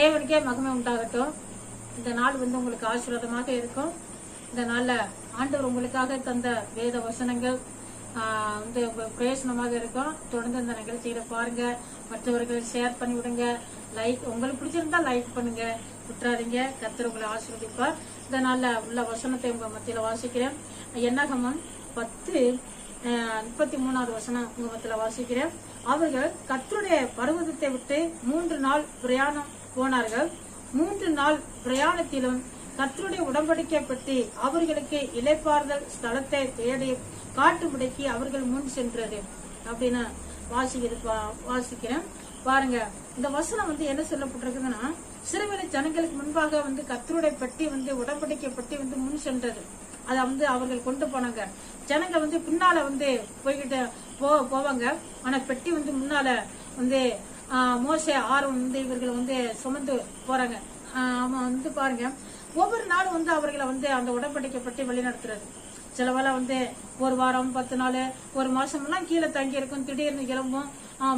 மகிமை உண்டாகட்டும். இந்த நாள் வந்து உங்களுக்கு ஆசீர்வாதமாக இருக்கும். இந்த நாளில் ஆண்டவர் உங்களுக்காக தந்த வேத வசனங்கள் வந்து பிரயோசனமாக இருக்கும். தொடர்ந்து இந்த நிகழ்ச்சியில பாருங்க. மற்றவர்கள் ஷேர் பண்ணி விடுங்க லைக் உங்களுக்கு பிடிச்சிருந்தா லைக் பண்ணுங்க. விட்டுறாதீங்க கத்தர் உங்களை ஆசீர்வதிப்பார். இந்த நாளில் உள்ள வசனத்தை உங்க மத்தியில் வாசிக்கிறேன். என்னாகமம் பத்து முப்பத்தி மூணாவது வசனம் உங்க மத்தியில் வாசிக்கிறேன். அவர்கள் கத்தருடைய பருவதத்தை விட்டு மூன்று நாள் பிரயாணம் போனார்கள். மூன்று நாள் பிரயாணத்திலும் கத்தருடைய உடன்படிக்கை பற்றி அவர்களுக்கு இலைப்பாறுதல் ஸ்தலத்தை தேடி காட்டு முடக்கி அவர்கள் முன் சென்றது. அப்படின்னு வாசிக்கிறது வாசிக்கிறேன். பாருங்க. இந்த வசனம் வந்து என்ன சொல்லப்பட்டிருக்குதுன்னா சிறுவெளி ஜனங்களுக்கு முன்பாக வந்து கத்தருடைய பெட்டி வந்து உடன்படிக்கை பட்டி வந்து முன் சென்றது. அதை வந்து அவர்கள் கொண்டு போனாங்க. ஜனங்க வந்து பின்னால வந்து போய்கிட்டு போ போவாங்க. ஆனா பெட்டி வந்து முன்னால வந்து மோச ஆர்வம் வந்து இவர்கள் வந்து சுமந்து போறாங்க. அவன் வந்து பாருங்க ஒவ்வொரு நாளும் வந்து அவர்களை வந்து அந்த உடன்படிக்கை பற்றி வழிநடத்துறது. சிலவெல்லாம் வந்து ஒரு வாரம் பத்து நாள் ஒரு மாசம்லாம் கீழே தங்கி இருக்கும் திடீர்னு கிளம்பும்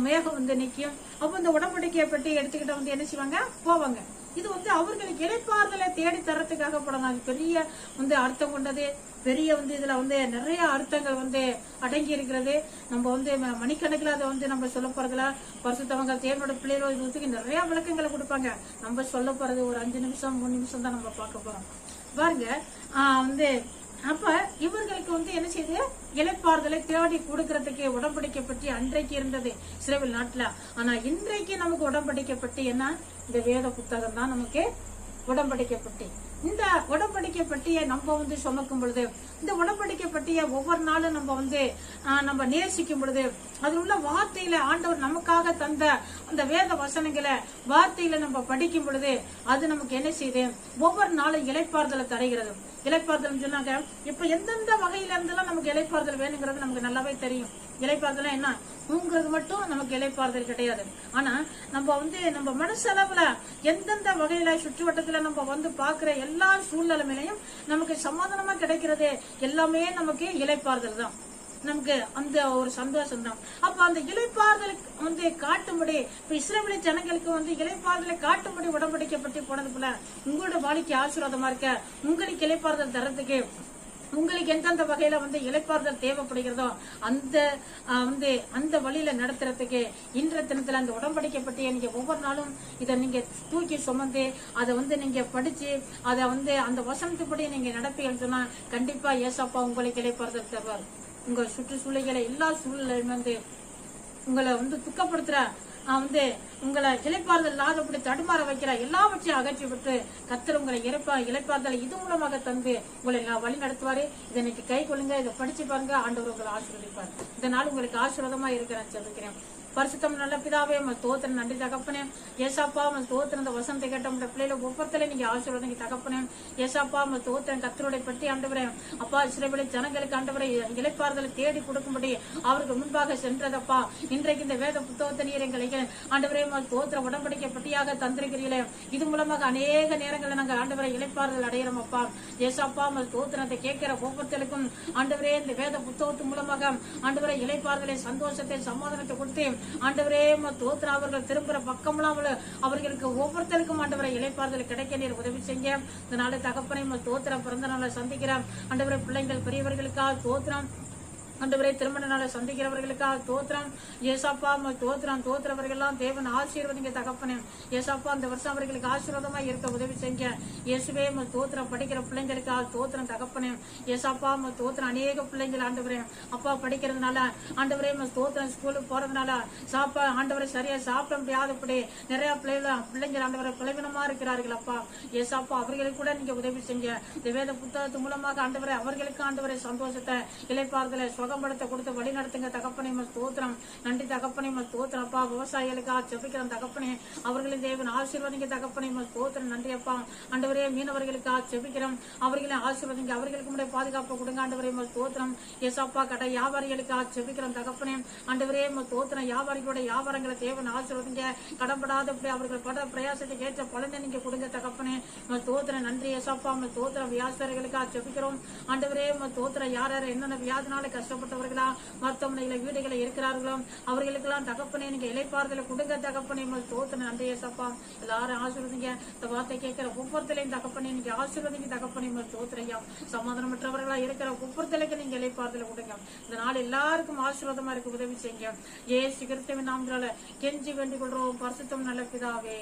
மேகம் வந்து நிற்கும். அப்போ இந்த உடன்படிக்கையை பற்றி எடுத்துக்கிட்ட வந்து என்ன செய்வாங்க? போவாங்க. இது வந்து அவர்களுக்கு இழைப்பார்களை தேடி தரத்துக்காக படம். பெரிய வந்து அர்த்தம் கொண்டது. பெரிய வந்து இதுல வந்து நிறைய அர்த்தங்கள் வந்து அடங்கி இருக்கிறது நம்ம வந்து மணிக்கணக்கில் அதை வந்து நம்ம சொல்ல போறதுல பரிசுத்தவங்க தேவனோட பிள்ளைகளோட இதுக்கு நிறைய விளக்கங்களை கொடுப்பாங்க. நம்ம சொல்ல போறது ஒரு அஞ்சு நிமிஷம் மூணு நிமிஷம் தான் நம்ம பார்க்க போறோம். பாருங்க வந்து அப்ப இவர்களுக்கு வந்து என்ன செய்யுது இலைப்பாறுதலை தேடி கொடுக்கறதுக்கு உடன்படிக்கை பற்றி அன்றைக்கு இருந்தது சிறவில் நாட்டுல. ஆனா இன்றைக்கு நமக்கு உடன்படிக்கை பற்றி என்ன? இந்த வேத புத்தகம் தான் நமக்கு உடன்படிக்கை இந்த உடன்படிக்கை பட்டியை நம்ம வந்து சுமக்கும் பொழுது இந்த உடன்படிக்கை பட்டியை ஒவ்வொரு நாளும் நம்ம வந்து ஆஹ், நம்ம நேசிக்கும் பொழுது அதில் உள்ள வார்த்தையில ஆண்டவர் நமக்காக தந்த அந்த வேத வசனங்களை வார்த்தையில நம்ம படிக்கும் பொழுது அது நமக்கு என்ன செய்யுது ஒவ்வொரு நாளும் இலைப்பாறுதலை தருகிறது. இலைப்பாறுதல் சொன்னாங்க இப்ப எந்தெந்த வகையில இருந்தெல்லாம் நமக்கு இலைப்பாறுதல் வேணுங்கிறது நமக்கு நல்லாவே தெரியும். இலைப்பாறுதல் என்ன? தூங்குறது மட்டும் நமக்கு இலைப்பாறுதல் கிடையாது. ஆனா நம்ம வந்து நம்ம மனசளவுல எந்தெந்த வகையில சுற்றுவட்டத்துல நம்ம வந்து பாக்குற எல்லா சூழ்நிலைமையிலையும் நமக்கு சமாதானமா கிடைக்கிறது எல்லாமே நமக்கு இலைப்பாறுதல் தான். நமக்கு அந்த ஒரு சந்தோஷம் தான். அப்ப அந்த இலைப்பாறுதலுக்கு வந்து காட்டும்படி இப்ப இஸ்ரேலிய ஜனங்களுக்கு வந்து இலைப்பாறுதலை காட்டும்படி உடம்படிக்கப்பட்டு போனது போல உங்களோட வாழ்க்கை ஆசீர்வாதமா இருக்க உங்களுக்கு இலைப்பாறுதல் தரத்துக்கு உங்களுக்கு எந்தெந்த வகையில வந்து இலைப்பாறுதல் தேவைப்படுகிறதோ அந்த ஆஹ், வந்து அந்த வழியில நடத்துறதுக்கு இன்றைய தினத்துல அந்த உடம்படிக்கப்பட்டு நீங்க ஒவ்வொரு நாளும் இதை நீங்க தூக்கி சுமந்து அதை வந்து நீங்க படிச்சு அதை வந்து அந்த வசனத்துப்படி நீங்க நடப்பீங்கன்னு சொன்னா கண்டிப்பா ஏசப்பா உங்களுக்கு இலைப்பாறுதல் தருவார். உங்க சுற்றுச்சூழல்களை எல்லா சூழ்நிலையும் வந்து உங்களை வந்து துக்கப்படுத்துற வந்து உங்களை இலைப்பாறுதல் இல்லாதபடி தடுமாற வைக்கிற எல்லாவற்றையும் அகற்றி விட்டு கத்தர் உங்களை இறைப்பா இலைப்பாறுதல் இது மூலமாக தந்து உங்களை எல்லாம் வழி நடத்துவாரு. இதை இன்னைக்கு கை கொள்ளுங்க இதை படிச்சு பாருங்க. ஆண்டவர் உங்களை ஆசீர்வதிப்பார். இந்த நாள் உங்களுக்கு ஆசீர்வாதமா இருக்கிறேன் சொல்லிக்கிறேன். பரிசுத்தம் நல்ல பிதாவே உங்க தோத்திரம் நன்றி தகப்பனே. ஏசாப்பா உங்க தோத்திரம் இந்த வசனத்தை கேட்ட உங்க பிள்ளைல ஒவ்வொருத்தரையும் நீங்க ஆசீர்வாதம் தகப்பனே. ஏசாப்பா உங்க தோத்திரம் கத்தருடைய பற்றி ஆண்டவரே. அப்பா சிறுவிலை ஜனங்களுக்கு ஆண்டவரை இலைப்பாறுதலை தேடி கொடுக்கும்படி அவருக்கு முன்பாக சென்றதப்பா. இன்றைக்கு இந்த வேத புத்தகத்தை நீர் எங்களுக்கு ஆண்டவரே உங்க தோத்திர உடன்படிக்கை பட்டியாக தந்திருக்கிறீர்களே. இது மூலமாக அநேக நேரங்களில் நாங்கள் ஆண்டவரை இலைப்பாறுதல் அடைகிறோம் அப்பா ஏசாப்பா உங்க தோத்திரத்தை கேட்கிற ஒவ்வொருத்தருக்கும் ஆண்டவரே இந்த வேத புத்தகத்து மூலமாக ஆண்டவரை இலைப்பாறுதலை சந்தோஷத்தை சமாதானத்தை கொடுத்து ஆண்டவரே தோத்திர அவர்கள் திரும்புற பக்கம்லாம் அவள- அவர்களுக்கு ஒவ்வொருத்தருக்கும் ஆண்டவரை இலைப்பாறுதல் கிடைக்க நீர் உதவி செய்ய இந்த நாளை தகப்பனை தோத்திரம் பிறந்த நாளை சந்திக்கிறேன். ஆண்டவரை பிள்ளைங்கள் பெரியவர்களுக்காக தோத்திரம். ஆண்டவரே திருமண நாளை சந்திக்கிறவர்களுக்காக தோத்திரம். ஏசாப்பா தோத்திரம் தோத்திரவர்கள்லாம் தேவன் ஆசீர்வதிங்க தகப்பனே. ஏசாப்பா இந்த வருஷம் அவர்களுக்கு ஆசீர்வாதமா இருக்க உதவி செய்ய. இயேசுவே தோத்திரம் படிக்கிற பிள்ளைங்களுக்காக தோத்திரம் தகப்பனே. ஏசாப்பா தோத்திரம் அநேக பிள்ளைங்கள் ஆண்டவரே. அப்பா படிக்கிறதுனால ஆண்டவரே தோத்திரம் ஸ்கூலுக்கு போறதுனால சாப்பா ஆண்டவரை சரியா சாப்பிட முடியாதபடி நிறைய பிள்ளைகள் பிள்ளைங்கள் ஆண்டவரை பலவீனமா இருக்கிறார்கள் அப்பா. ஏசாப்பா அவர்களுக்கு கூட நீங்க உதவி செஞ்ச இந்த வேத புத்தகத்து மூலமாக ஆண்டவரை அவர்களுக்கு ஆண்டவரை சந்தோஷத்தை இலைப்பாறுதலை சுகப்படுத்த கொடுத்து வழி நடத்துங்க தகப்பனை உமக்கு ஸ்தோத்திரம். நன்றி தகப்பனை உமக்கு ஸ்தோத்திரம். அப்பா விவசாயிகளுக்காக செபிக்கிறோம் தகப்பனே. அவர்களின் தேவன் ஆசீர்வதிங்க தகப்பனை உமக்கு ஸ்தோத்திரம். நன்றி அப்பா. ஆண்டவரே மீனவர்களுக்காக செபிக்கிறோம் அவர்களை ஆசீர்வதிங்க. அவர்களுக்கு முன்னாடி பாதுகாப்பு கொடுங்க. ஆண்டவரே உமக்கு ஸ்தோத்திரம். ஏசாப்பா கடை வியாபாரிகளுக்காக செபிக்கிறோம் தகப்பனே. ஆண்டவரே உமக்கு ஸ்தோத்திரம். வியாபாரிகளுடைய வியாபாரங்களை தேவன் ஆசீர்வதிங்க. கடன்படாதபடி அவர்கள் பட பிரயாசத்துக்கு ஏற்ற பலனை நீங்க கொடுங்க தகப்பனே. உமக்கு நன்றி எசப்பா உமக்கு ஸ்தோத்திரம். வியாபாரிகளுக்காக செபிக்கிறோம் ஆண்டவரே உமக்கு ஸ்தோத்திரம். யார் யார் என்னென்ன வியாதினால கஷ்டம் கஷ்டப்பட்டவர்களா மருத்துவமனையில வீடுகளை இருக்கிறார்களோ அவர்களுக்கெல்லாம் தகப்பனே நீங்க இலைப்பாறுதல கொடுங்க தகப்பனை முதல் தோத்து ஏசப்பா எல்லாரும் ஆசீர்வதிங்க. இந்த வார்த்தை கேட்கிற ஒவ்வொருத்தலையும் தகப்பனே நீங்க ஆசீர்வதிங்க தகப்பனை முதல் தோத்துறையா சமாதானமற்றவர்களா இருக்கிற ஒவ்வொருத்தலைக்கு நீங்க இலைப்பாறுதல கொடுங்க. இந்த நாள் எல்லாருக்கும் ஆசீர்வாதமா இருக்க உதவி செய்யுங்க. ஏ கிறிஸ்துவின் நாமத்தால கெஞ்சி வேண்டிக் கொள்றோம் பரிசுத்தம் நல்ல பிதாவே.